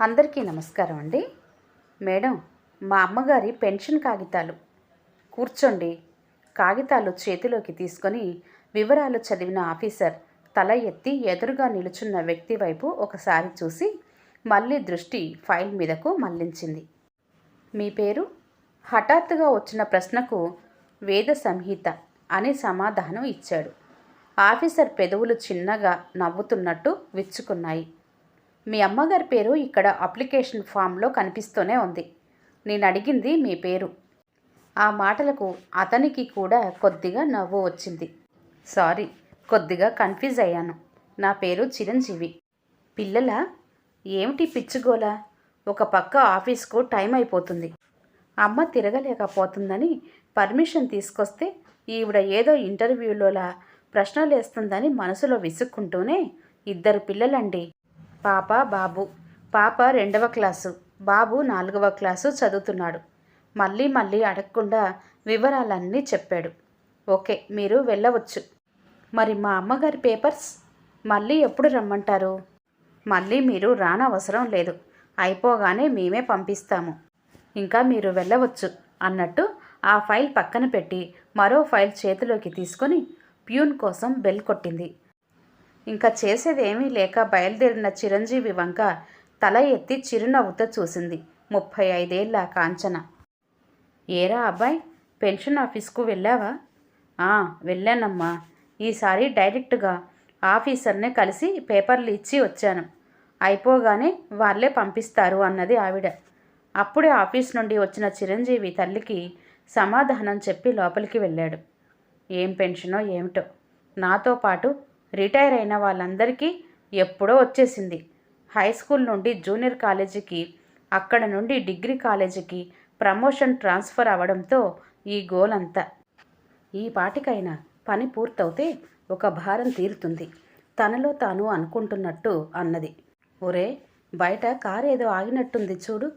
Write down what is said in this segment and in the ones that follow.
అందరికీ నమస్కారం అండి. మేడం మా అమ్మగారి పెన్షన్ కాగితాలు. కూర్చోండి. కాగితాలు చేతిలోకి తీసుకొని వివరాలు చదివిన ఆఫీసర్ తల ఎత్తి ఎదురుగా నిలుచున్న వ్యక్తి వైపు ఒకసారి చూసి మళ్ళీ దృష్టి ఫైల్ మీదకు మళ్ళించింది మీ పేరు? హఠాత్తుగా వచ్చిన ప్రశ్నకు వేద సంహిత అని సమాధానం ఇచ్చాడు. ఆఫీసర్ పెదవులు చిన్నగా నవ్వుతున్నట్టు విచ్చుకున్నాయి. మీ అమ్మగారి పేరు ఇక్కడ అప్లికేషన్ ఫామ్లో కనిపిస్తూనే ఉంది. నేను అడిగింది మీ పేరు. ఆ మాటలకు అతనికి కూడా కొద్దిగా నవ్వు వచ్చింది. సారీ కొద్దిగా కన్ఫ్యూజ్ అయ్యాను. నా పేరు చిరంజీవి. పిల్లల? ఏమిటి పిచ్చుగోల? ఒక పక్క ఆఫీస్కు టైం అయిపోతుంది. అమ్మ తిరగలేకపోతుందని పర్మిషన్ తీసుకొస్తే ఈవిడ ఏదో ఇంటర్వ్యూలోలా ప్రశ్నలు వేస్తుందని మనసులో విసుక్కుంటూనే ఇద్దరు పిల్లలండి. పాప బాబు. పాప రెండవ క్లాసు. బాబు నాలుగవ క్లాసు చదువుతున్నాడు. మళ్ళీ మళ్ళీ అడగకుండా వివరాలన్నీ చెప్పాడు. ఓకే మీరు వెళ్ళవచ్చు. మరి మా అమ్మగారి పేపర్స్? మళ్ళీ ఎప్పుడు రమ్మంటారు? మళ్ళీ మీరు రానవసరం లేదు. అయిపోగానే మేమే పంపిస్తాము. ఇంకా మీరు వెళ్ళవచ్చు అన్నట్టు ఆ ఫైల్ పక్కన పెట్టి మరో ఫైల్ చేతిలోకి తీసుకొని ప్యూన్ కోసం బెల్ కొట్టింది. ఇంకా చేసేదేమీ లేక బయలుదేరిన చిరంజీవి వంక తల ఎత్తి చిరునవ్వుతో చూసింది. ముప్పై ఐదేళ్ళ కాంచన. ఏరా అబ్బాయి పెన్షన్ ఆఫీస్కు వెళ్ళావా? "ఆ, వెళ్ళానమ్మా. ఈసారి డైరెక్ట్గా ఆఫీసర్నే కలిసి పేపర్లు ఇచ్చి వచ్చాను. అయిపోగానే వాళ్ళే పంపిస్తారు అన్నది ఆవిడ. అప్పుడే ఆఫీస్ నుండి వచ్చిన చిరంజీవి తల్లికి సమాధానం చెప్పి లోపలికి వెళ్ళాడు. ఏం పెన్షనో ఏమిటో. నాతో పాటు రిటైర్ అయిన వాళ్ళందరికీ ఎప్పుడో వచ్చేసింది. హై స్కూల్ నుండి జూనియర్ కాలేజీకి అక్కడ నుండి డిగ్రీ కాలేజీకి ప్రమోషన్ ట్రాన్స్ఫర్ అవడంతో ఈ గోల్ అంతా ఈ పాటికైనా పని పూర్తవుతే ఒక భారం తీరుతుంది. తనలో తాను అనుకుంటున్నట్టు అన్నది. ఒరే బయట కారు ఏదో ఆగినట్టుంది చూడు.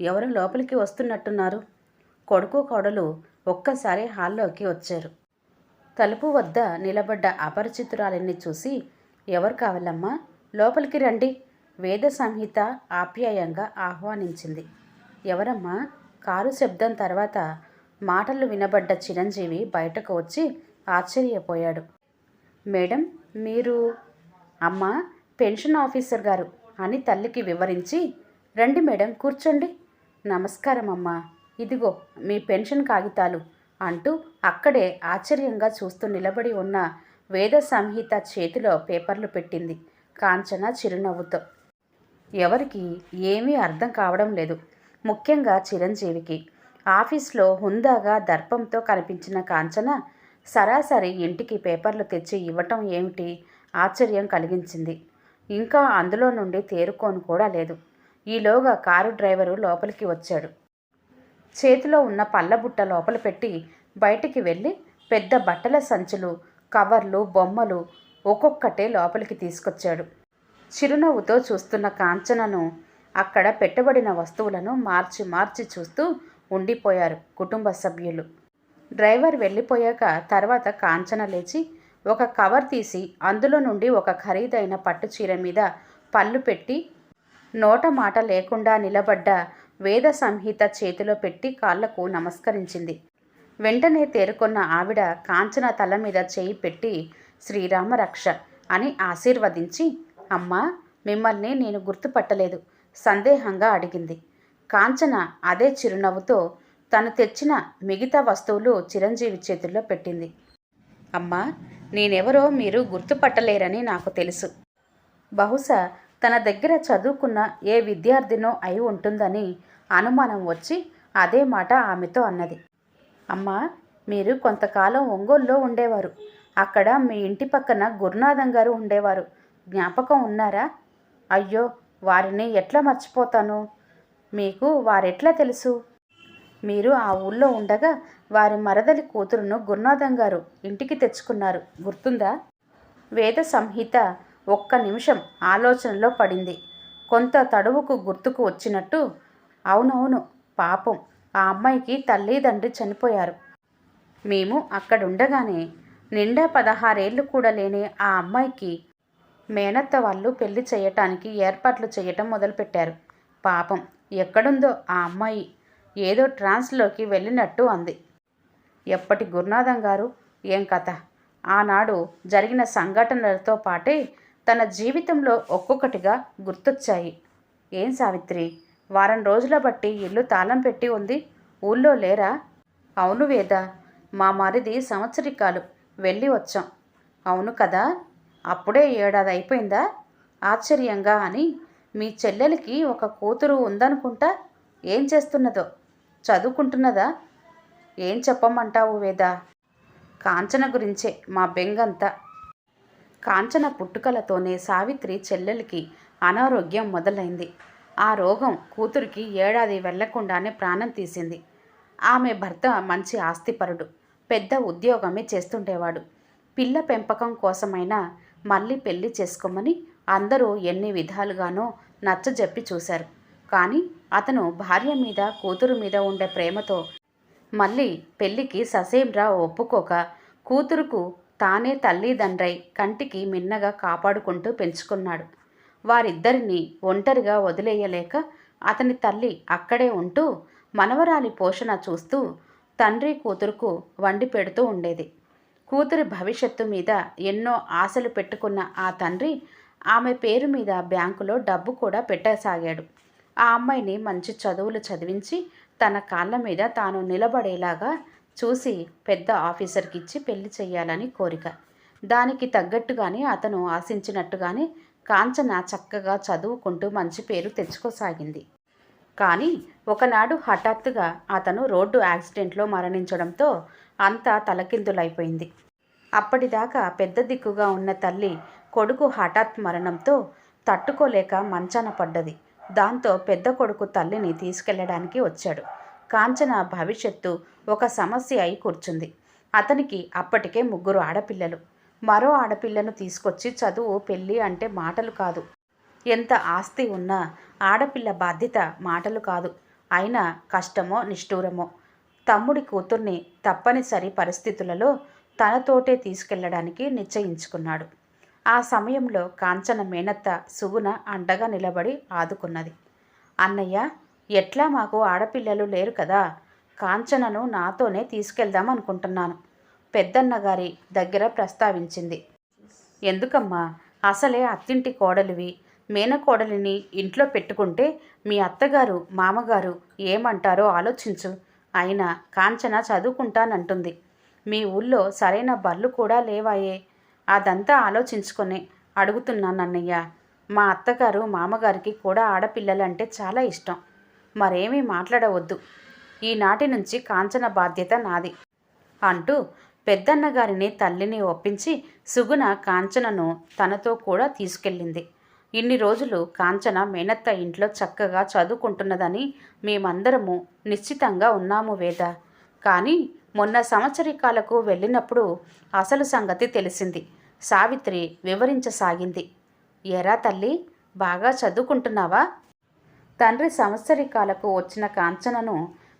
ఎవరు లోపలికి వస్తున్నట్టున్నారు. కొడుకు కోడలు ఒక్కసారి హాల్లోకి వచ్చారు. తలుపు వద్ద నిలబడ్డ అపరిచితురాలిని చూసి ఎవరు కావాలమ్మా? లోపలికి రండి. వేద సంహిత ఆప్యాయంగా ఆహ్వానించింది. ఎవరమ్మా? కారు శబ్దం తర్వాత మాటలు వినబడ్డ చిరంజీవి బయటకు వచ్చి ఆశ్చర్యపోయాడు. మేడం మీరు అమ్మా పెన్షన్ ఆఫీసర్ గారు అని తల్లికి వివరించి రండి మేడం కూర్చోండి. నమస్కారం అమ్మా ఇదిగో మీ పెన్షన్ కాగితాలు. అంటూ అక్కడే ఆశ్చర్యంగా చూస్తూ నిలబడి ఉన్న వేద సంహిత చేతిలో పేపర్లు పెట్టింది కాంచన చిరునవ్వుతో. ఎవరికి ఏమీ అర్థం కావడం లేదు. ముఖ్యంగా చిరంజీవికి. ఆఫీస్లో హుందాగా దర్పంతో కనిపించిన కాంచన సరాసరి ఇంటికి పేపర్లు తెచ్చి ఇవ్వటం ఏమిటి? ఆశ్చర్యం కలిగించింది. ఇంకా అందులో నుండి తేరుకోను కూడా లేదు. ఈలోగా కారు డ్రైవరు లోపలికి వచ్చాడు. చేతిలో ఉన్న పళ్ళబుట్ట లోపల పెట్టి బయటికి వెళ్ళి పెద్ద బట్టల సంచులు కవర్లు బొమ్మలు ఒక్కొక్కటే లోపలికి తీసుకొచ్చాడు. చిరునవ్వుతో చూస్తున్న కాంచనను అక్కడ పెట్టబడిన వస్తువులను మార్చి మార్చి చూస్తూ ఉండిపోయారు కుటుంబ సభ్యులు. డ్రైవర్ వెళ్ళిపోయాక తర్వాత కాంచన లేచి ఒక కవర్ తీసి అందులో నుండి ఒక ఖరీదైన పట్టు చీర మీద పళ్ళు పెట్టి నోట మాట లేకుండా నిలబడ్డ వేద సంహిత చేతిలో పెట్టి కాళ్ళకు నమస్కరించింది. వెంటనే తేరుకొన్న ఆవిడ కాంచన తల మీద చేయి పెట్టి శ్రీరామ రక్ష అని ఆశీర్వదించి అమ్మా మిమ్మల్ని నేను గుర్తుపట్టలేదు సందేహంగా అడిగింది. కాంచన అదే చిరునవ్వుతో తను తెచ్చిన మిగతా వస్తువులు చిరంజీవి చేతుల్లో పెట్టింది. అమ్మా నేనెవరో మీరు గుర్తుపట్టలేరని నాకు తెలుసు. బహుశా తన దగ్గర చదువుకున్న ఏ విద్యార్థినో అయి ఉంటుందని అనుమానం వచ్చి అదే మాట ఆమెతో అన్నది. అమ్మా మీరు కొంతకాలం ఒంగోలులో ఉండేవారు. అక్కడ మీ ఇంటి పక్కన గురునాథం గారు ఉండేవారు. జ్ఞాపకం ఉన్నారా? అయ్యో వారిని ఎట్లా మర్చిపోతాను? మీకు వారెట్లా తెలుసు? మీరు ఆ ఊళ్ళో ఉండగా వారి మరదలి కూతురును గురునాథం గారు ఇంటికి తెచ్చుకున్నారు. గుర్తుందా? వేద సంహిత ఒక్క నిమిషం ఆలోచనలో పడింది. కొంత తడువుకు గుర్తుకు వచ్చినట్టు అవునవును పాపం ఆ అమ్మాయికి తల్లి తండ్రి చనిపోయారు. మేము అక్కడుండగానే నిండా పదహారేళ్ళు కూడా లేని ఆ అమ్మాయికి మేనత్త వాళ్ళు పెళ్ళి చేయటానికి ఏర్పాట్లు చేయటం మొదలుపెట్టారు. పాపం ఎక్కడుందో ఆ అమ్మాయి ఏదో ట్రాన్స్లోకి వెళ్ళినట్టు అంది. ఎప్పటి గురునాథం గారు ఏం కథ? ఆనాడు జరిగిన సంఘటనలతో పాటే తన జీవితంలో ఒక్కొక్కటిగా గుర్తొచ్చాయి. ఏం సావిత్రి? వారం రోజుల బట్టి ఇల్లు తాళం పెట్టి ఉంది. ఊళ్ళో లేరా? అవును వేద. మా మరిది సంవత్సరికాలు. వెళ్ళి వచ్చాం. అవును కదా? అప్పుడే ఏడాది అయిపోయిందా? ఆశ్చర్యంగా అని మీ చెల్లెలికి ఒక కూతురు ఉందనుకుంటా ఏం చేస్తున్నదో? చదువుకుంటున్నదా? ఏం చెప్పమంటావు వేద? కాంచన గురించే మా బెంగంతా. కాంచన పుట్టుకలతోనే సావిత్రి చెల్లెలికి అనారోగ్యం మొదలైంది. ఆ రోగం కూతురికి ఏడాది వెళ్ళకుండానే ప్రాణం తీసింది. ఆమె భర్త మంచి ఆస్తిపరుడు పెద్ద ఉద్యోగమే చేస్తుండేవాడు. పిల్ల పెంపకం కోసమైనా మళ్ళీ పెళ్ళి చేసుకోమని అందరూ ఎన్ని విధాలుగానో నచ్చజెప్పి చూశారు. కానీ అతను భార్య మీద కూతురు మీద ఉండే ప్రేమతో మళ్ళీ పెళ్ళికి ససేమ్రా ఒప్పుకోక కూతురుకు తానే తల్లిదండ్రై కంటికి మిన్నగా కాపాడుకుంటూ పెంచుకున్నాడు. వారిద్దరిని ఒంటరిగా వదిలేయలేక అతని తల్లి అక్కడే ఉంటూ మనవరాలి పోషణ చూస్తూ తండ్రి కూతురుకు వండి పెడుతూ ఉండేది. కూతురి భవిష్యత్తు మీద ఎన్నో ఆశలు పెట్టుకున్న ఆ తండ్రి ఆమె పేరు మీద బ్యాంకులో డబ్బు కూడా పెట్టసాగాడు. ఆ అమ్మాయిని మంచి చదువులు చదివించి తన కాళ్ళ మీద తాను నిలబడేలాగా చూసి పెద్ద ఆఫీసర్కి ఇచ్చి పెళ్ళి చేయాలని కోరిక. దానికి తగ్గట్టుగానే అతను ఆశించినట్టుగానే కాంచన చక్కగా చదువుకుంటూ మంచి పేరు తెచ్చుకోసాగింది. కానీ ఒకనాడు హఠాత్తుగా అతను రోడ్డు యాక్సిడెంట్లో మరణించడంతో అంతా తలకిందులైపోయింది. అప్పటిదాకా పెద్ద దిక్కుగా ఉన్న తల్లి కొడుకు హఠాత్ మరణంతో తట్టుకోలేక మంచాన పడ్డది. దాంతో పెద్ద కొడుకు తల్లిని తీసుకెళ్ళడానికి వచ్చాడు. కాంచన భవిష్యత్తు ఒక సమస్య అయి కూర్చుంది. అతనికి అప్పటికే ముగ్గురు ఆడపిల్లలు. మరో ఆడపిల్లను తీసుకొచ్చి చదువు పెళ్ళి అంటే మాటలు కాదు. ఎంత ఆస్తి ఉన్నా ఆడపిల్ల బాధ్యత మాటలు కాదు. అయినా కష్టమో నిష్ఠూరమో. తమ్ముడి కూతుర్ని తప్పనిసరి పరిస్థితులలో తనతోటే తీసుకెళ్ళడానికి నిశ్చయించుకున్నాడు. ఆ సమయంలో కాంచన మేనత్త సుగుణ అండగా నిలబడి ఆదుకున్నది. అన్నయ్య ఎట్లా మాకు ఆడపిల్లలు లేరు కదా? కాంచనను నాతోనే తీసుకెళ్దాం అనుకుంటున్నాను పెద్దన్న గారి దగ్గర ప్రస్తావించింది. ఎందుకమ్మా? అసలే అత్తింటి కోడలివి. మేనకోడలిని ఇంట్లో పెట్టుకుంటే మీ అత్తగారు మామగారు ఏమంటారో ఆలోచించు. అయినా కాంచన చదువుకుంటానంటుంది. మీ ఊళ్ళో సరైన బళ్ళు కూడా లేవాయే. అదంతా ఆలోచించుకొని అడుగుతున్నాను అన్నయ్య మా అత్తగారు మామగారికి కూడా ఆడపిల్లలంటే చాలా ఇష్టం. మరేమీ మాట్లాడవద్దు. ఈనాటి నుంచి కాంచన బాధ్యత నాది అంటూ పెద్దన్నగారిని తల్లిని ఒప్పించి సుగుణ కాంచనను తనతో కూడా తీసుకెళ్ళింది. ఇన్ని రోజులు కాంచన మేనత్త ఇంట్లో చక్కగా చదువుకుంటున్నదని మేమందరము నిశ్చితంగా ఉన్నాము వేద. కానీ మొన్న సంవత్సరికాలకు వెళ్ళినప్పుడు అసలు సంగతి తెలిసింది. సావిత్రి వివరించసాగింది. ఎరా తల్లి బాగా చదువుకుంటున్నావా? తండ్రి సంవత్సరికాలకు వచ్చిన కాంచనను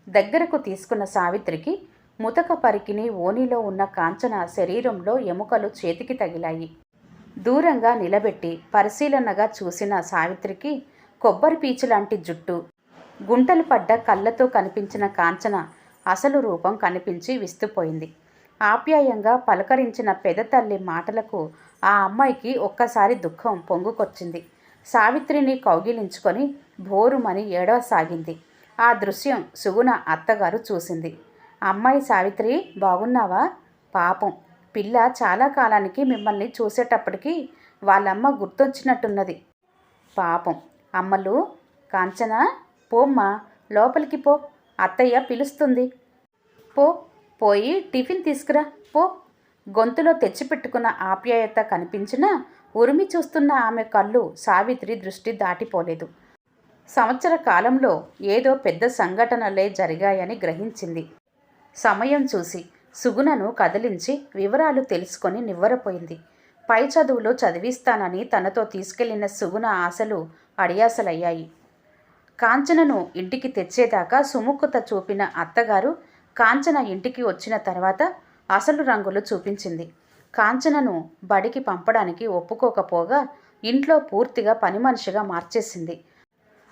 దగ్గరకు తీసుకున్న సావిత్రికి ముతక పరికిని ఓనిలో ఉన్న కాంచన శరీరంలో ఎముకలు చేతికి తగిలాయి. దూరంగా నిలబెట్టి పరిశీలనగా చూసిన సావిత్రికి కొబ్బరి పీచు లాంటి జుట్టు గుంటలు పడ్డ కళ్ళతో కనిపించిన కాంచన అసలు రూపం కనిపించి విస్తుపోయింది. ఆప్యాయంగా పలకరించిన పెదతల్లి మాటలకు ఆ అమ్మాయికి ఒక్కసారి దుఃఖం పొంగుకొచ్చింది. సావిత్రిని కౌగిలించుకొని భోరుమని ఏడవసాగింది. ఆ దృశ్యం సుగుణ అత్తగారు చూసింది. అమ్మాయి సావిత్రి బాగున్నావా? పాపం. పిల్ల చాలా కాలానికి మిమ్మల్ని చూసేటప్పటికి వాళ్ళమ్మ గుర్తొచ్చినట్టున్నది. పాపం. అమ్మలు కాంచన పోమ్మా లోపలికి పో. అత్తయ్య పిలుస్తుంది. పో. పోయి టిఫిన్ తీసుకురా. పో. గొంతులో తెచ్చిపెట్టుకున్న ఆప్యాయత కనిపించినా ఉరిమి చూస్తున్న ఆమె కళ్ళు సావిత్రి దృష్టి దాటిపోలేదు. సంవత్సర కాలంలో ఏదో పెద్ద సంఘటనలే జరిగాయని గ్రహించింది. సమయం చూసి సుగుణను కదిలించి వివరాలు తెలుసుకొని నివ్వరపోయింది. పై చదువులో చదివిస్తానని తనతో తీసుకెళ్ళిన సుగుణ ఆశలు అడియాసలయ్యాయి. కాంచనను ఇంటికి తెచ్చేదాకా సుముఖత చూపిన అత్తగారు కాంచన ఇంటికి వచ్చిన తర్వాత అసలు రంగులు చూపించింది. కాంచనను బడికి పంపడానికి ఒప్పుకోకపోగా ఇంట్లో పూర్తిగా పని మనిషిగా మార్చేసింది.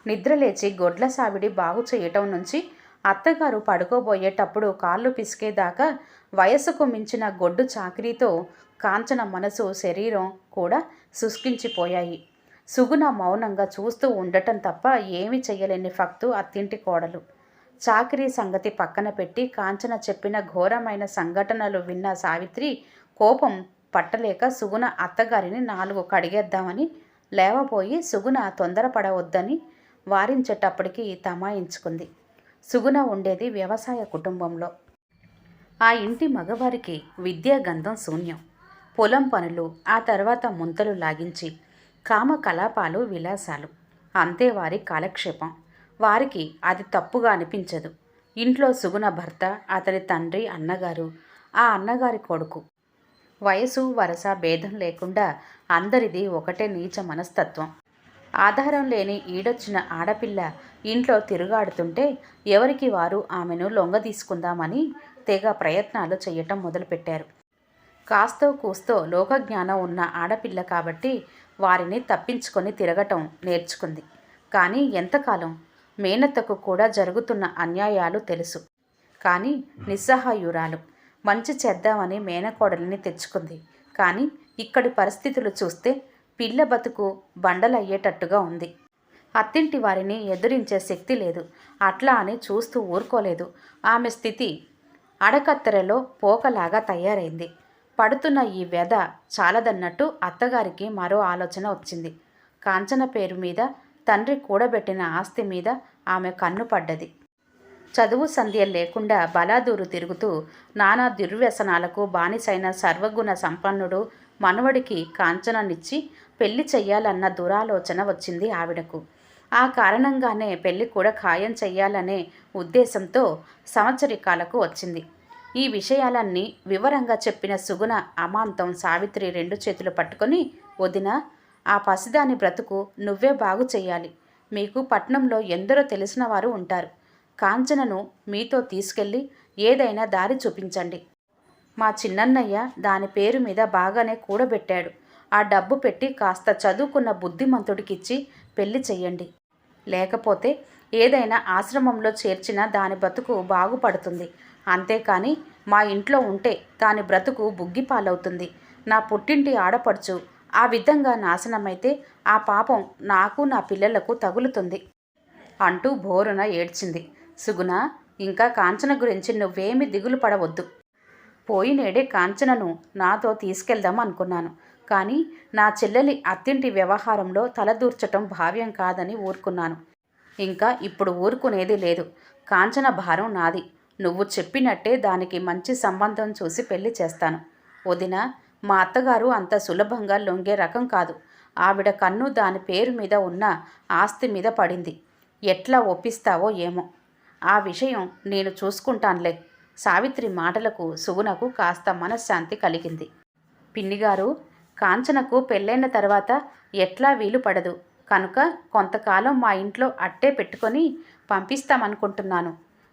నిద్రలేచి గొడ్ల సావిడి బాగు చేయటం నుంచి అత్తగారు పడుకోబోయేటప్పుడు కాళ్ళు పిసికేదాకా వయసుకు మించిన గొడ్డు చాకరీతో కాంచన మనసు శరీరం కూడా శుష్కించిపోయాయి. సుగుణ మౌనంగా చూస్తూ ఉండటం తప్ప ఏమి చేయలేని ఫక్తు అత్తింటి కోడలు. చాకరీ సంగతి పక్కన పెట్టి కాంచన చెప్పిన ఘోరమైన సంఘటనలు విన్న సావిత్రి కోపం పట్టలేక సుగుణ అత్తగారిని నాలుగు కడిగేద్దామని లేవపోయి సుగుణ తొందరపడవద్దని వారించేటప్పటికి తమాయించుకుంది. సుగుణ ఉండేది వ్యవసాయ కుటుంబంలో. ఆ ఇంటి మగవారికి విద్యా గంధం శూన్యం. పొలం పనులు ఆ తర్వాత ముంతలు లాగించి కామ కలాపాలు విలాసాలు. అంతే వారి కాలక్షేపం. వారికి అది తప్పుగా అనిపించదు. ఇంట్లో సుగుణ భర్త అతని తండ్రి అన్నగారు ఆ అన్నగారి కొడుకు. వయసు వరస భేదం లేకుండా అందరిది ఒకటే నీచ మనస్తత్వం. ఆధారం లేని ఈడొచ్చిన ఆడపిల్ల ఇంట్లో తిరుగాడుతుంటే ఎవరికి వారు ఆమెను లొంగదీసుకుందామని తెగ ప్రయత్నాలు చేయటం మొదలుపెట్టారు. కాస్తో కూస్తో లోకజ్ఞానం ఉన్న ఆడపిల్ల కాబట్టి వారిని తప్పించుకొని తిరగటం నేర్చుకుంది. కానీ ఎంతకాలం? మేనత్తకు కూడా జరుగుతున్న అన్యాయాలు తెలుసు. కానీ నిస్సహాయురాలు. మంచి చేద్దామని మేనకోడలిని తెచ్చుకుంది. కానీ ఇక్కడి పరిస్థితులు చూస్తే పిల్ల బతుకు బండలయ్యేటట్టుగా ఉంది. అత్తింటి వారిని ఎదిరించే శక్తి లేదు. అట్లా అని చూస్తూ ఊరుకోలేదు. ఆమె స్థితి అడకత్తెరలో పోకలాగా తయారైంది. పడుతున్న ఈ వ్యధ చాలదన్నట్టు అత్తగారికి మరో ఆలోచన వచ్చింది. కాంచన పేరు మీద తండ్రి కూడబెట్టిన ఆస్తి మీద ఆమె కన్ను పడ్డది. చదువు సంధ్య లేకుండా బలాదూరు తిరుగుతూ నానా దుర్వ్యసనాలకు బానిసైన సర్వగుణ సంపన్నుడు మనవడికి కాంచననిచ్చి పెళ్ళి చెయ్యాలన్న దురాలోచన వచ్చింది ఆవిడకు. ఆ కారణంగానే పెళ్ళి కూడా ఖాయం చెయ్యాలనే ఉద్దేశంతో సంవత్సరికాలకు వచ్చింది. ఈ విషయాలన్నీ వివరంగా చెప్పిన సుగుణ అమాంతం సావిత్రి రెండు చేతులు పట్టుకొని వదిన ఆ పసిదాని బ్రతుకు నువ్వే బాగు చెయ్యాలి. మీకు పట్నంలో ఎందరో తెలిసిన వారు ఉంటారు. కాంచనను మీతో తీసుకెళ్ళి ఏదైనా దారి చూపించండి. మా చిన్నన్నయ్య దాని పేరు మీద బాగానే కూడబెట్టాడు. ఆ డబ్బు పెట్టి కాస్త చదువుకున్న బుద్ధిమంతుడికిచ్చి పెళ్ళి చెయ్యండి. లేకపోతే ఏదైనా ఆశ్రమంలో చేర్చిన దాని బ్రతుకు బాగుపడుతుంది. అంతేకాని మా ఇంట్లో ఉంటే దాని బ్రతుకు బుగ్గిపాలవుతుంది. నా పుట్టింటి ఆడపడుచు ఆ విధంగా నాశనమైతే ఆ పాపం నాకు నా పిల్లలకు తగులుతుంది అంటూ బోరున ఏడ్చింది. సుగుణ ఇంకా కాంచన గురించి నువ్వేమి దిగులు పడవద్దు. పోయినేడే కాంచనను నాతో తీసుకెళ్దాం అనుకున్నాను. కానీ నా చెల్లెలి అత్తింటి వ్యవహారంలో తలదూర్చటం భావ్యం కాదని ఊరుకున్నాను. ఇంకా ఇప్పుడు ఊరుకునేది లేదు. కాంచన భారం నాది. నువ్వు చెప్పినట్టే దానికి మంచి సంబంధం చూసి పెళ్ళి చేస్తాను. వదిన మా అత్తగారు అంత సులభంగా లొంగే రకం కాదు. ఆవిడ కన్ను దాని పేరు మీద ఉన్న ఆస్తి మీద పడింది. ఎట్లా ఒప్పిస్తావో ఏమో. ఆ విషయం నేను చూసుకుంటానులే. సావిత్రి మాటలకు సుగునకు కాస్త మనశ్శాంతి కలిగింది. పిన్నిగారు కాంచనకు పెళ్ళైన తర్వాత ఎట్లా వీలు పడదు. కనుక కొంతకాలం మా ఇంట్లో అట్టే పెట్టుకొని పంపిస్తామనుకుంటున్నాను.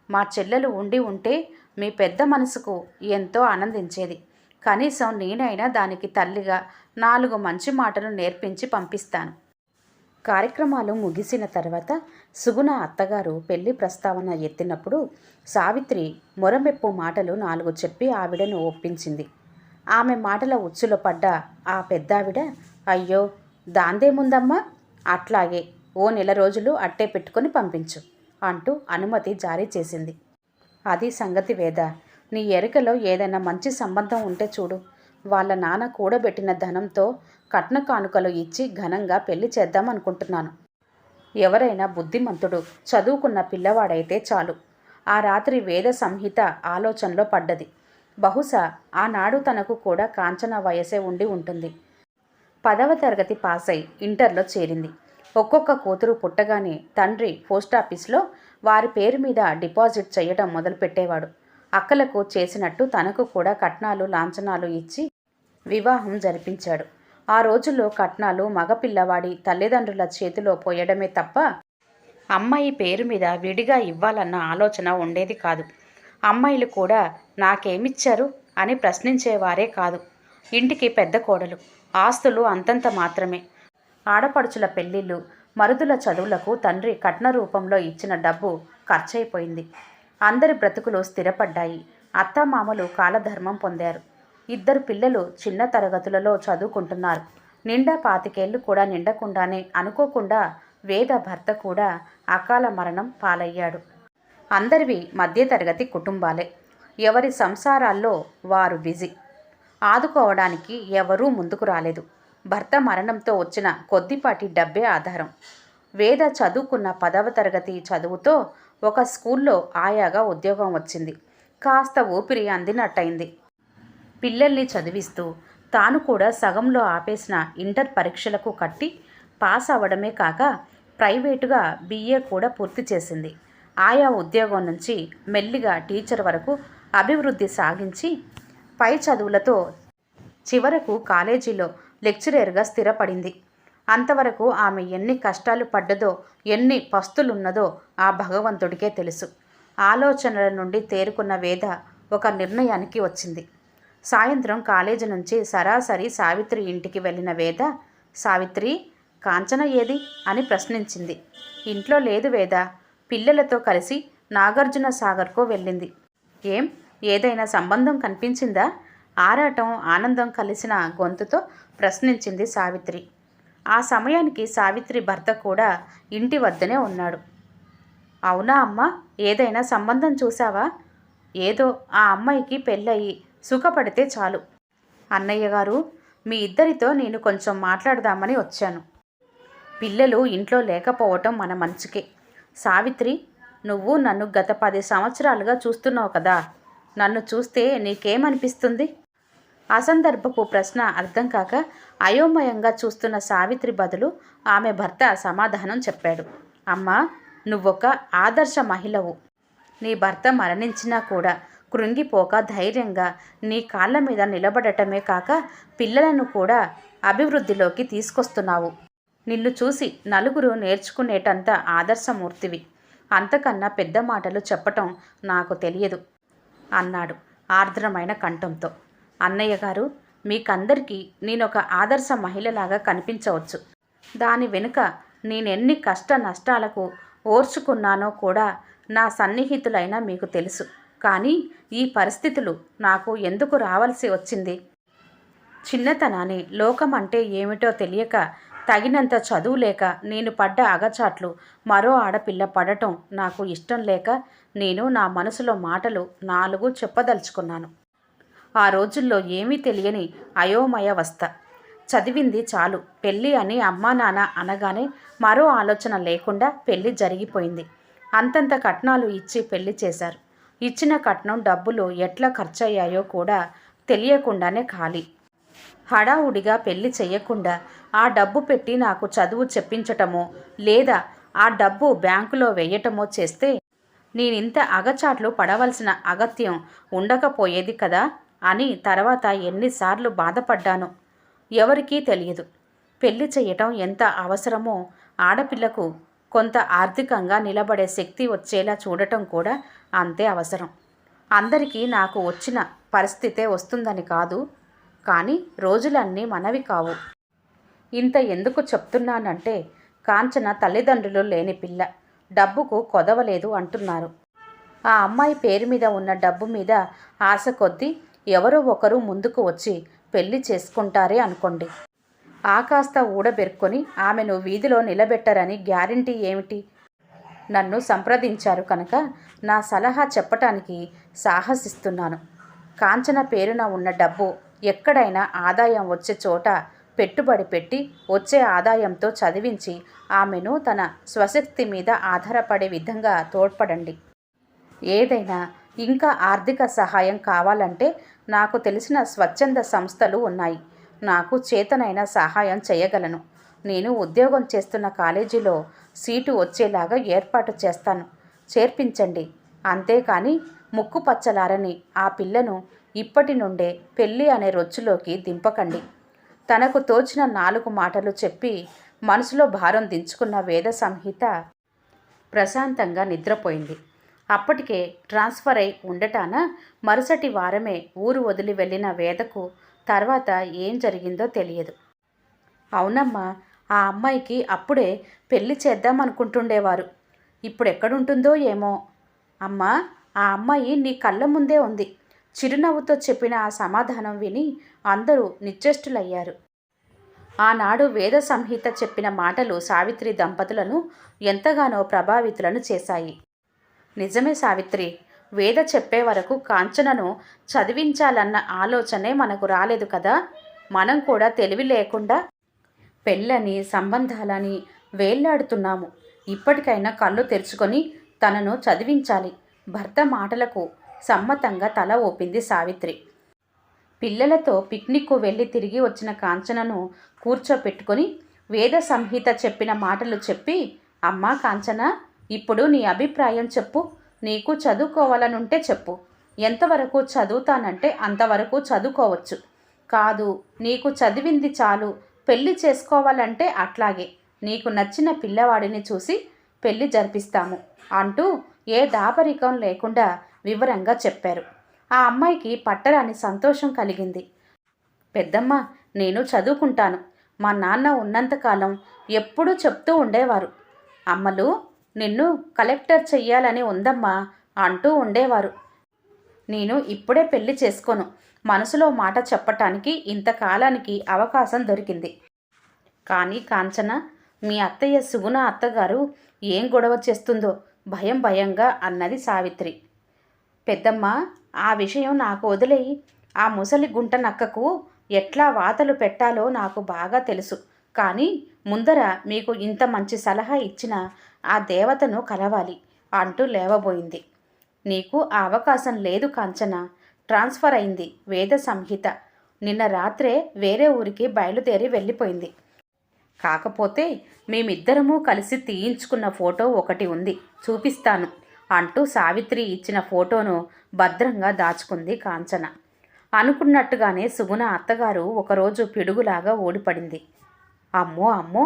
మా చెల్లెలు ఉండి ఉంటే మీ పెద్ద మనసుకు ఎంతో ఆనందించేది. కనీసం నేనైనా దానికి తల్లిగా నాలుగు మంచి మాటలు నేర్పించి పంపిస్తాను. కార్యక్రమాలు ముగిసిన తర్వాత సుగుణ అత్తగారు పెళ్ళి ప్రస్తావన ఎత్తినప్పుడు సావిత్రి మొరమెప్పు మాటలు నాలుగు చెప్పి ఆవిడను ఒప్పించింది. ఆమె మాటల ఉచ్చులో పడ్డ ఆ పెద్దావిడ అయ్యో దాందేముందమ్మా? అట్లాగే ఓ నెల రోజులు అట్టే పెట్టుకొని పంపించు అంటూ అనుమతి జారీ చేసింది. అది సంగతి వేద. నీ ఎరుకలో ఏదైనా మంచి సంబంధం ఉంటే చూడు. వాళ్ళ నాన్న కూడబెట్టిన ధనంతో కట్న కానుకలు ఇచ్చి ఘనంగా పెళ్ళి చేద్దాం అనుకుంటున్నాను. ఎవరైనా బుద్ధిమంతుడు చదువుకున్న పిల్లవాడైతే చాలు. ఆ రాత్రి వేద సంహిత ఆలోచనలో పడ్డది. బహుశా ఆనాడు తనకు కూడా కాంచన వయసే ఉండి ఉంటుంది. పదవ తరగతి పాస్ అయి ఇంటర్లో చేరింది. ఒక్కొక్క కూతురు పుట్టగానే తండ్రి పోస్టాఫీస్లో వారి పేరు మీద డిపాజిట్ చేయడం మొదలుపెట్టేవాడు. అక్కలకు చేసినట్టు తనకు కూడా కట్నాలు లాంఛనాలు ఇచ్చి వివాహం జరిపించాడు. ఆ రోజుల్లో కట్నాలు మగపిల్లవాడి తల్లిదండ్రుల చేతిలో పోయడమే తప్ప అమ్మాయి పేరు మీద విడిగా ఇవ్వాలన్న ఆలోచన ఉండేది కాదు. అమ్మాయిలు కూడా నాకేమిచ్చారు అని ప్రశ్నించేవారే కాదు. ఇంటికి పెద్ద కోడలు. ఆస్తులు అంతంత మాత్రమే. ఆడపడుచుల పెళ్ళిళ్ళు మరుదుల చదువులకు తండ్రి కట్న రూపంలో ఇచ్చిన డబ్బు ఖర్చయిపోయింది. అందరి బ్రతుకులు స్థిరపడ్డాయి. అత్తమామలు కాలధర్మం పొందారు. ఇద్దరు పిల్లలు చిన్న తరగతులలో చదువుకుంటున్నారు. నిండా పాతికేళ్ళు కూడా నిండకుండానే అనుకోకుండా వేద భర్త కూడా అకాల మరణం పాలయ్యాడు. అందరివి మధ్యతరగతి కుటుంబాలే. ఎవరి సంసారాల్లో వారు బిజీ. ఆదుకోవడానికి ఎవరూ ముందుకు రాలేదు. భర్త మరణంతో వచ్చిన కొద్దిపాటి డబ్బే ఆధారం. వేద చదువుకున్న పదవ తరగతి చదువుతో ఒక స్కూల్లో ఆయాగా ఉద్యోగం వచ్చింది. కాస్త ఊపిరి అందినట్టయింది. పిల్లల్ని చదివిస్తూ తాను కూడా సగంలో ఆపేసిన ఇంటర్ పరీక్షలకు కట్టి పాస్ అవ్వడమే కాక ప్రైవేటుగా బీఏ కూడా పూర్తి చేసింది. ఆయా ఉద్యోగం నుంచి మెల్లిగా టీచర్ వరకు అభివృద్ధి సాగించి పై చదువులతో చివరకు కాలేజీలో లెక్చరర్గా స్థిరపడింది. అంతవరకు ఆమె ఎన్ని కష్టాలు పడ్డదో ఎన్ని పస్తులున్నదో ఆ భగవంతుడికే తెలుసు. ఆలోచనల నుండి తేరుకున్న వేద ఒక నిర్ణయానికి వచ్చింది. సాయంత్రం కాలేజీ నుంచి సరాసరి సావిత్రి ఇంటికి వెళ్ళిన వేద సావిత్రి కాంచన ఏది? అని ప్రశ్నించింది. ఇంట్లో లేదు వేద. పిల్లలతో కలిసి నాగార్జున సాగర్కు వెళ్ళింది. ఏం? ఏదైనా సంబంధం కనిపించిందా? ఆరాటం ఆనందం కలిసిన గొంతుతో ప్రశ్నించింది సావిత్రి. ఆ సమయానికి సావిత్రి భర్త కూడా ఇంటి వద్దనే ఉన్నాడు. అవునా అమ్మ? ఏదైనా సంబంధం చూసావా ఏదో ఆ అమ్మాయికి పెళ్ళయి సుఖపడితే చాలు. అన్నయ్య గారు మీ ఇద్దరితో నేను కొంచెం మాట్లాడదామని వచ్చాను. పిల్లలు ఇంట్లో లేకపోవటం మన మంచికే. సావిత్రి నువ్వు నన్ను గత పది సంవత్సరాలుగా చూస్తున్నావు కదా. నన్ను చూస్తే నీకేమనిపిస్తుంది? అసందర్భపు ప్రశ్న అర్థం కాక అయోమయంగా చూస్తున్న సావిత్రి బదులు ఆమె భర్త సమాధానం చెప్పాడు. అమ్మా నువ్వొక ఆదర్శ మహిళవు. నీ భర్త మరణించినా కూడా కృంగిపోక ధైర్యంగా నీ కాళ్ళ మీద నిలబడటమే కాక పిల్లలను కూడా అభివృద్ధిలోకి తీసుకొస్తున్నావు. నిన్ను చూసి నలుగురు నేర్చుకునేటంత ఆదర్శమూర్తివి. అంతకన్నా పెద్ద మాటలు చెప్పటం నాకు తెలియదు అన్నాడు ఆర్ద్రమైన కంఠంతో. అన్నయ్య గారు మీకందరికీ నేనొక ఆదర్శ మహిళలాగా కనిపించవచ్చు. దాని వెనుక నేనెన్ని కష్ట నష్టాలకు ఓర్చుకున్నానో కూడా నా సన్నిహితులైనా మీకు తెలుసు. కానీ ఈ పరిస్థితులు నాకు ఎందుకు రావాల్సి వచ్చింది? చిన్నతనాన్ని లోకం అంటే ఏమిటో తెలియక తగినంత చదువు లేక నేను పడ్డ అగచాట్లు మరో ఆడపిల్ల పడటం నాకు ఇష్టం లేక నేను నా మనసులో మాటలు నాలుగు చెప్పదలుచుకున్నాను. ఆ రోజుల్లో ఏమీ తెలియని అయోమయవస్థ చదివింది చాలు. పెళ్ళి అని అమ్మా నాన్న అనగానే మరో ఆలోచన లేకుండా పెళ్ళి జరిగిపోయింది. అంతంత కట్నాలు ఇచ్చి పెళ్ళి చేశారు. ఇచ్చిన కట్నం డబ్బులు ఎట్లా ఖర్చయ్యాయో కూడా తెలియకుండానే ఖాళీ. హడావుడిగా పెళ్ళి చెయ్యకుండా ఆ డబ్బు పెట్టి నాకు చదువు చెప్పించటమో లేదా ఆ డబ్బు బ్యాంకులో వేయటమో చేస్తే నేనింత అగచాట్లు పడవలసిన అగత్యం ఉండకపోయేది కదా అని తర్వాత ఎన్నిసార్లు బాధపడ్డాను. ఎవరికీ తెలియదు. పెళ్ళి చేయటం ఎంత అవసరమో ఆడపిల్లకు కొంత ఆర్థికంగా నిలబడే శక్తి వచ్చేలా చూడటం కూడా అంతే అవసరం. అందరికీ నాకు వచ్చిన పరిస్థితే వస్తుందని కాదు. కానీ రోజులన్నీ మనవి కావు. ఇంత ఎందుకు చెప్తున్నానంటే కాంచన తల్లిదండ్రులు లేని పిల్ల. డబ్బుకు కొదవలేదు అంటున్నారు. ఆ అమ్మాయి పేరు మీద ఉన్న డబ్బు మీద ఆశ కొద్దీ ఎవరో ఒకరు ముందుకు వచ్చి పెళ్ళి చేసుకుంటారే అనుకోండి. ఆ కాస్త ఊడబెరుక్కొని ఆమెను వీధిలో నిలబెట్టరని గ్యారంటీ ఏమిటి? నన్ను సంప్రదించారు కనుక నా సలహా చెప్పటానికి సాహసిస్తున్నాను. కాంచన పేరున ఉన్న డబ్బు ఎక్కడైనా ఆదాయం వచ్చే చోట పెట్టుబడి పెట్టి వచ్చే ఆదాయంతో చదివించి ఆమెను తన స్వశక్తి మీద ఆధారపడే విధంగా తోడ్పడండి. ఏదైనా ఇంకా ఆర్థిక సహాయం కావాలంటే నాకు తెలిసిన స్వచ్ఛంద సంస్థలు ఉన్నాయి. నాకు చేతనైన సహాయం చేయగలను. నేను ఉద్యోగం చేస్తున్న కాలేజీలో సీటు వచ్చేలాగా ఏర్పాటు చేస్తాను. చేర్పించండి. అంతేకాని ముక్కు పచ్చలారని ఆ పిల్లను ఇప్పటి నుండే పెళ్ళి అనే రొచ్చులోకి దింపకండి. తనకు తోచిన నాలుగు మాటలు చెప్పి మనసులో భారం దించుకున్న వేద సంహిత ప్రశాంతంగా నిద్రపోయింది. అప్పటికే ట్రాన్స్ఫర్ అయి ఉండటాన మరుసటి వారమే ఊరు వదిలి వెళ్ళిన వేదకు తర్వాత ఏం జరిగిందో తెలియదు. అవునమ్మా ఆ అమ్మాయికి అప్పుడే పెళ్ళి చేద్దాం అనుకుంటుండేవారు ఇప్పుడు ఎక్కడుంటుందో ఏమో. అమ్మా ఆ అమ్మాయి నీ కళ్ళ ముందే ఉంది. చిరునవ్వుతో చెప్పిన ఆ సమాధానం విని అందరూ నిశ్చేష్టులయ్యారు. ఆనాడు వేద సంహిత చెప్పిన మాటలు సావిత్రి దంపతులను ఎంతగానో ప్రభావితులను చేశాయి. నిజమే సావిత్రి వేద చెప్పే వరకు కాంచనను చదివించాలన్న ఆలోచనే మనకు రాలేదు కదా? మనం కూడా తెలివి లేకుండా పెళ్ళని సంబంధాలని వేళ్ళాడుతున్నాము. ఇప్పటికైనా కళ్ళు తెరుచుకొని తనను చదివించాలి. భర్త మాటలకు సమ్మతంగా తల ఊపింది సావిత్రి. పిల్లలతో పిక్నిక్కు వెళ్ళి తిరిగి వచ్చిన కాంచనను కూర్చోపెట్టుకొని వేద సంహిత చెప్పిన మాటలు చెప్పి అమ్మా కాంచన ఇప్పుడు నీ అభిప్రాయం చెప్పు. నీకు చదువుకోవాలనుంటే చెప్పు. ఎంతవరకు చదువుతానంటే అంతవరకు చదువుకోవచ్చు. కాదు నీకు చదివింది చాలు. పెళ్ళి చేసుకోవాలంటే అట్లాగే. నీకు నచ్చిన పిల్లవాడిని చూసి పెళ్ళి జరిపిస్తాము అంటూ ఏ దాపరికం లేకుండా వివరంగా చెప్పారు. ఆ అమ్మాయికి పట్టరాని సంతోషం కలిగింది. పెద్దమ్మ నేను చదువుకుంటాను. మా నాన్న ఉన్నంతకాలం ఎప్పుడూ చెప్తూ ఉండేవారు. అమ్మలు నిన్ను కలెక్టర్ చెయ్యాలని ఉందమ్మా అంటూ ఉండేవారు. నేను ఇప్పుడే పెళ్ళి చేసుకోను. మనసులో మాట చెప్పటానికి ఇంతకాలానికి అవకాశం దొరికింది. కానీ కాంచన మీ అత్తయ్య సుగుణ అత్తగారు ఏం గొడవ చేస్తుందో భయం భయంగా అన్నది సావిత్రి. పెద్దమ్మ ఆ విషయం నాకు వదిలేయి. ఆ ముసలి గుంట నక్కకు ఎట్లా వాతలు పెట్టాలో నాకు బాగా తెలుసు. కానీ ముందర మీకు ఇంత మంచి సలహా ఇచ్చిన ఆ దేవతను కలవాలి అంటూ లేవబోయింది. నీకు ఆ అవకాశం లేదు కాంచన. ట్రాన్స్ఫర్ అయింది వేద సంహిత. నిన్న రాత్రే వేరే ఊరికి బయలుదేరి వెళ్ళిపోయింది. కాకపోతే మేమిద్దరము కలిసి తీయించుకున్న ఫోటో ఒకటి ఉంది. చూపిస్తాను. అంటూ సావిత్రి ఇచ్చిన ఫోటోను భద్రంగా దాచుకుంది కాంచన. అనుకున్నట్టుగానే సుగుణ అత్తగారు ఒకరోజు పిడుగులాగా ఓడిపడింది అమ్మో అమ్మో!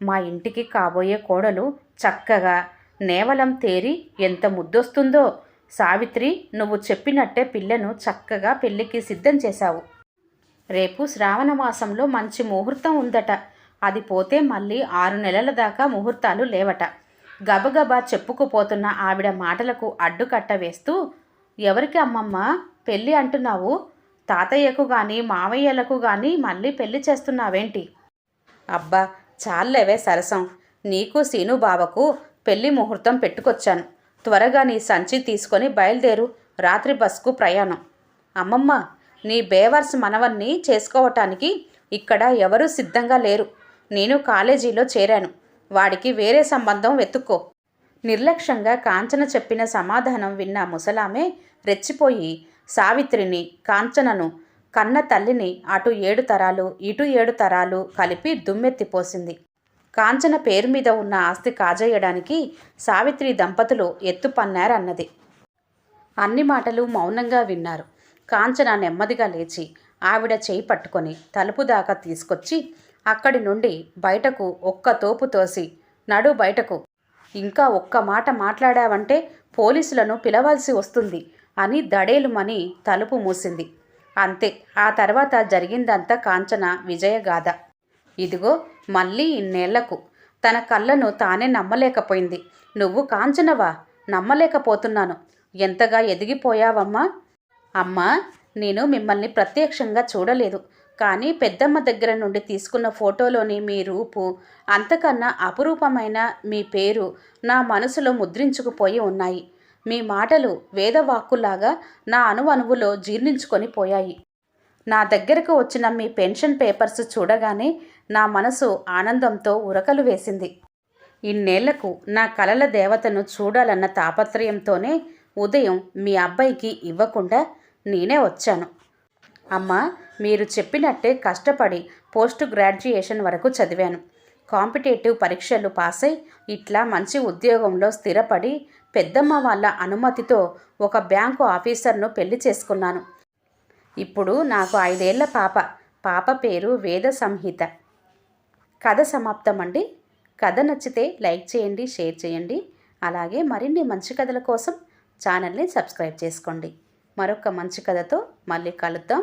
మా ఇంటికి కాబోయే కోడలు చక్కగా నేవలం తేరి ఎంత ముద్దొస్తుందో! సావిత్రి నువ్వు చెప్పినట్టే పిల్లను చక్కగా పెళ్ళికి సిద్ధం చేశావు. రేపు శ్రావణ మాసంలో మంచి ముహూర్తం ఉందట. అది పోతే మళ్ళీ ఆరు నెలల దాకా ముహూర్తాలు లేవట. గబగబా చెప్పుకుపోతున్న ఆవిడ మాటలకు అడ్డుకట్ట వేస్తూ ఎవరికి అమ్మమ్మ? పెళ్ళి అంటున్నావు. తాతయ్యకు కానీ మావయ్యలకు కానీ మళ్ళీ పెళ్ళి చేస్తున్నావేంటి? అబ్బా చాలేవే సరసం. నీకు సీను బావకు పెళ్ళి ముహూర్తం పెట్టుకొచ్చాను. త్వరగా నీ సంచి తీసుకొని బయలుదేరు. రాత్రి బస్కు ప్రయాణం. అమ్మమ్మ నీ బేవర్స్ మనవన్ని చేసుకోవటానికి ఇక్కడ ఎవరూ సిద్ధంగా లేరు. నేను కాలేజీలో చేరాను. వాడికి వేరే సంబంధం వెతుక్కో. నిర్లక్ష్యంగా కాంచన చెప్పిన సమాధానం విన్న ముసలామే రెచ్చిపోయి సావిత్రిని కాంచనను కన్న తల్లిని అటు ఏడు తరాలు ఇటు ఏడు తరాలు కలిపి దుమ్మెత్తిపోసింది. కాంచన పేరు మీద ఉన్న ఆస్తి కాజేయడానికి సావిత్రి దంపతులు ఎత్తుపన్నారన్నది అన్ని మాటలు మౌనంగా విన్నారు. కాంచన నెమ్మదిగా లేచి ఆవిడ చేయి పట్టుకొని తలుపు దాకా తీసుకొచ్చి అక్కడి నుండి బయటకు ఒక్క తోపు తోసి నడు బయటకు. ఇంకా ఒక్క మాట మాట్లాడావంటే పోలీసులను పిలవాల్సి వస్తుంది అని దడేలుమని తలుపు మూసింది. అంతే ఆ తర్వాత జరిగిందంతా కాంచన విజయగాథ ఇదిగో మళ్ళీ ఇన్నేళ్ళకు. తన కళ్ళను తానే నమ్మలేకపోయింది. నువ్వు కాంచనవా? నమ్మలేకపోతున్నాను. ఎంతగా ఎదిగిపోయావమ్మా? అమ్మా నేను మిమ్మల్ని ప్రత్యక్షంగా చూడలేదు. కానీ పెద్దమ్మ దగ్గర నుండి తీసుకున్న ఫోటోలోని మీ రూపు అంతకన్నా అపురూపమైన మీ పేరు నా మనసులో ముద్రించుకుపోయి ఉన్నాయి. మీ మాటలు వేదవాక్కులాగా నా అణువణువులో జీర్ణించుకొని పోయాయి. నా దగ్గరకు వచ్చిన మీ పెన్షన్ పేపర్స్ చూడగానే నా మనసు ఆనందంతో ఉరకలు వేసింది. ఇన్నేళ్ళకు నా కలల దేవతను చూడాలన్న తాపత్రయంతోనే ఉదయం మీ అబ్బాయికి ఇవ్వకుండా నేనే వచ్చాను. అమ్మా మీరు చెప్పినట్టే కష్టపడి పోస్ట్ గ్రాడ్యుయేషన్ వరకు చదివాను. కాంపిటేటివ్ పరీక్షలు పాస్ అయి ఇట్లా మంచి ఉద్యోగంలో స్థిరపడి పెద్దమ్మ వాళ్ళ అనుమతితో ఒక బ్యాంకు ఆఫీసర్ను పెళ్ళి చేసుకున్నాను. ఇప్పుడు నాకు ఐదేళ్ళ పాప. పాప పేరు వేద సంహిత. కథ సమాప్తం అండి కథ నచ్చితే లైక్ చేయండి షేర్ చేయండి. అలాగే మరిన్ని మంచి కథల కోసం ఛానల్ని సబ్స్క్రైబ్ చేసుకోండి. మరొక మంచి కథతో మళ్ళీ కలుద్దాం.